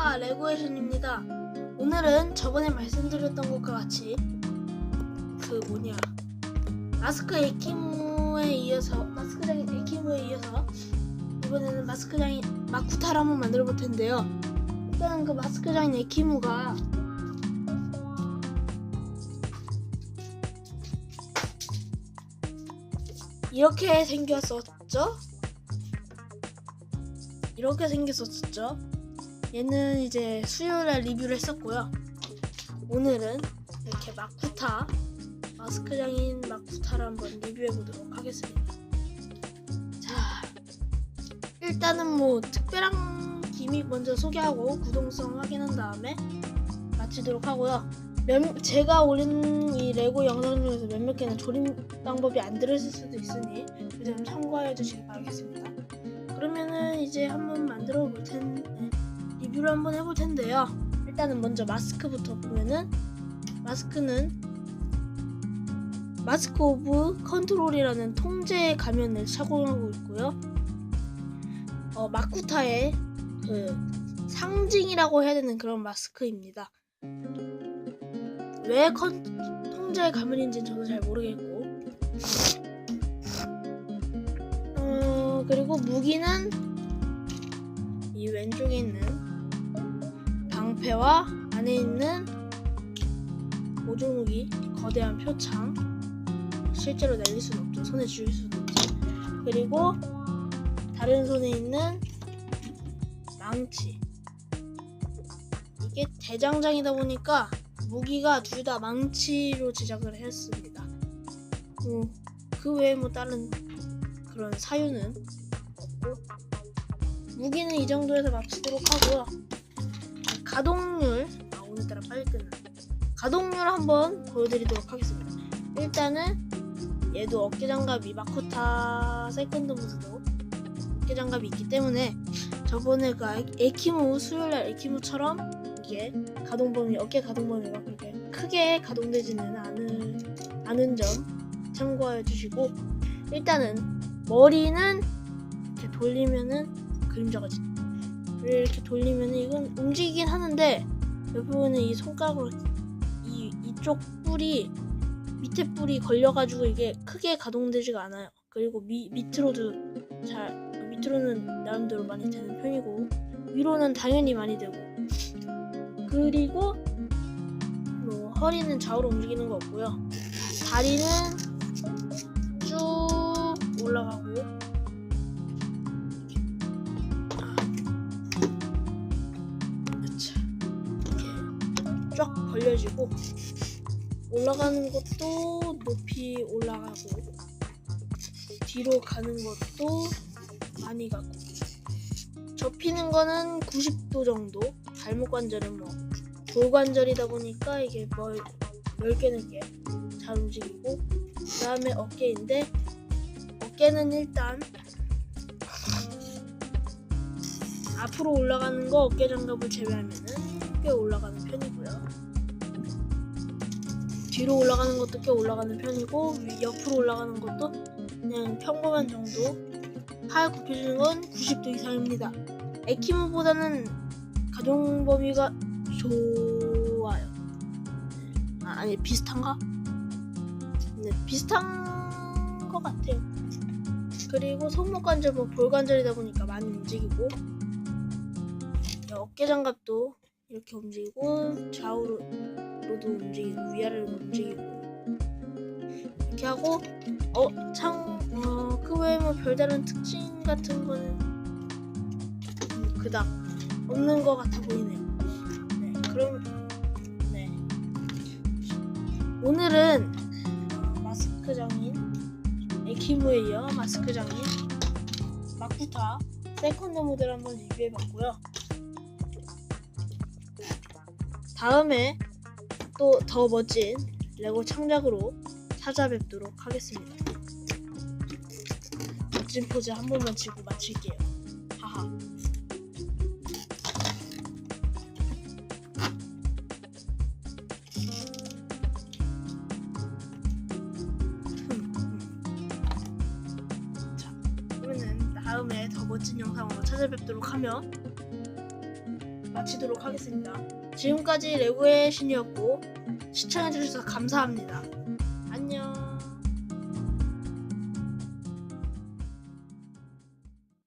안녕하십니까 레고에션입니다 오늘은 저번에 말씀드렸던 것과 같이 그 뭐냐 마스크 에키무에 이어서 마스크장인 에키무에 이어서 이번에는 마스크장인 마쿠타를 한번 만들어 볼 텐데요 일단 그 마스크장인 에키무가 이렇게 생겼었죠? 이렇게 생겼었죠? 얘는 이제 수요일날 리뷰를 했었고요. 오늘은 이렇게 마쿠타 마스크장인 마쿠타를 한번 리뷰해 보도록 하겠습니다. 자, 일단은 뭐 특별한 기믹 먼저 소개하고 구동성 확인한 다음에 마치도록 하고요. 몇, 제가 올린 이 레고 영상 중에서 몇몇 개는 조립 방법이 안 들었을 수도 있으니 그 점 참고해 주시기 바라겠습니다. 그러면은 이제 한번 만들어 볼 텐데 리뷰를 한번 해볼 텐데요. 일단은 먼저 마스크부터 보면은 마스크는 마스크 오브 컨트롤이라는 통제 가면을 착용하고 있고요. 어, 마쿠타의 그 상징이라고 해야 되는 그런 마스크입니다. 왜 컨, 통제 가면인지는 저도 잘 모르겠고 어, 그리고 무기는 이 왼쪽에 있는 방패와 안에 있는 보조무기 거대한 표창 실제로 날릴 수는 없죠. 손에 쥐을 수는 없죠 그리고 다른 손에 있는 망치. 이게 대장장이다 보니까 무기가 둘 다 망치로 제작을 했습니다. 뭐, 그 외에 뭐 다른 그런 사유는 없고. 무기는 이 정도에서 마치도록 하고요 가동률. 아 오늘따라 빨리 끝나 가동률 한번 보여드리도록 하겠습니다. 일단은 얘도 어깨 장갑이 마코타 세컨드 모드도 어깨 장갑이 있기 때문에 저번에 그 아- 에키무 수요일날 에키무처럼 이게 가동 범위 어깨 가동 범위가 그렇게 크게 가동되지는 않은 않은 점 참고해 주시고 일단은 머리는 이렇게 돌리면은 그림자가 지 이렇게 돌리면은 이건 움직이긴 하는데 보면 이 손가락으로 이 이쪽 뿔이 밑에 뿔이 걸려가지고 이게 크게 가동되지가 않아요. 그리고 미, 밑으로도 잘 밑으로는 나름대로 많이 되는 편이고 위로는 당연히 많이 되고 그리고 뭐 허리는 좌우로 움직이는 거 없고요. 다리는 벌려지고 올라가는 것도 높이 올라가고 뒤로 가는 것도 많이 가고 접히는 거는 90도 정도 발목 관절은 뭐 골관절이다 보니까 이게 멀, 넓게 넓게 잘 움직이고 그 다음에 어깨인데 어깨는 일단 앞으로 올라가는 거 어깨 장갑을 제외하면은 꽤 올라가는 편이고요. 뒤로 올라가는 것도 꽤 올라가는 편이고 위- 옆으로 올라가는 것도 그냥 평범한 정도. 팔 굽혀주는 건 90도 이상입니다. 에키무보다는 가동 범위가 좋아요. 아, 아니 비슷한가? 네, 비슷한 것 같아요. 그리고 손목 관절, 뭐 볼관절이다 보니까 많이 움직이고 네, 어깨 장갑도 이렇게 움직이고 좌우로 도 움직이고 위아래로도 움직이고 이렇게 하고 어 창 어 그 외에 뭐 별다른 특징 같은 거는 음, 그닥 없는 것 같아 보이네요. 네, 그럼 네 오늘은 어, 마스크 장인 에키무에 이어 마스크 장인 마쿠타 세컨드 모델 한번 리뷰해봤고요. 다음에 또 더 멋진 레고 창작으로 찾아뵙도록 하겠습니다. 멋진 포즈 한 번만 치고 마칠게요. 하하. 자, 그러면은 다음에 더 멋진 영상으로 찾아뵙도록 하며 마치도록 하겠습니다. 지금까지 레고의 신이었고 시청해주셔서 감사합니다.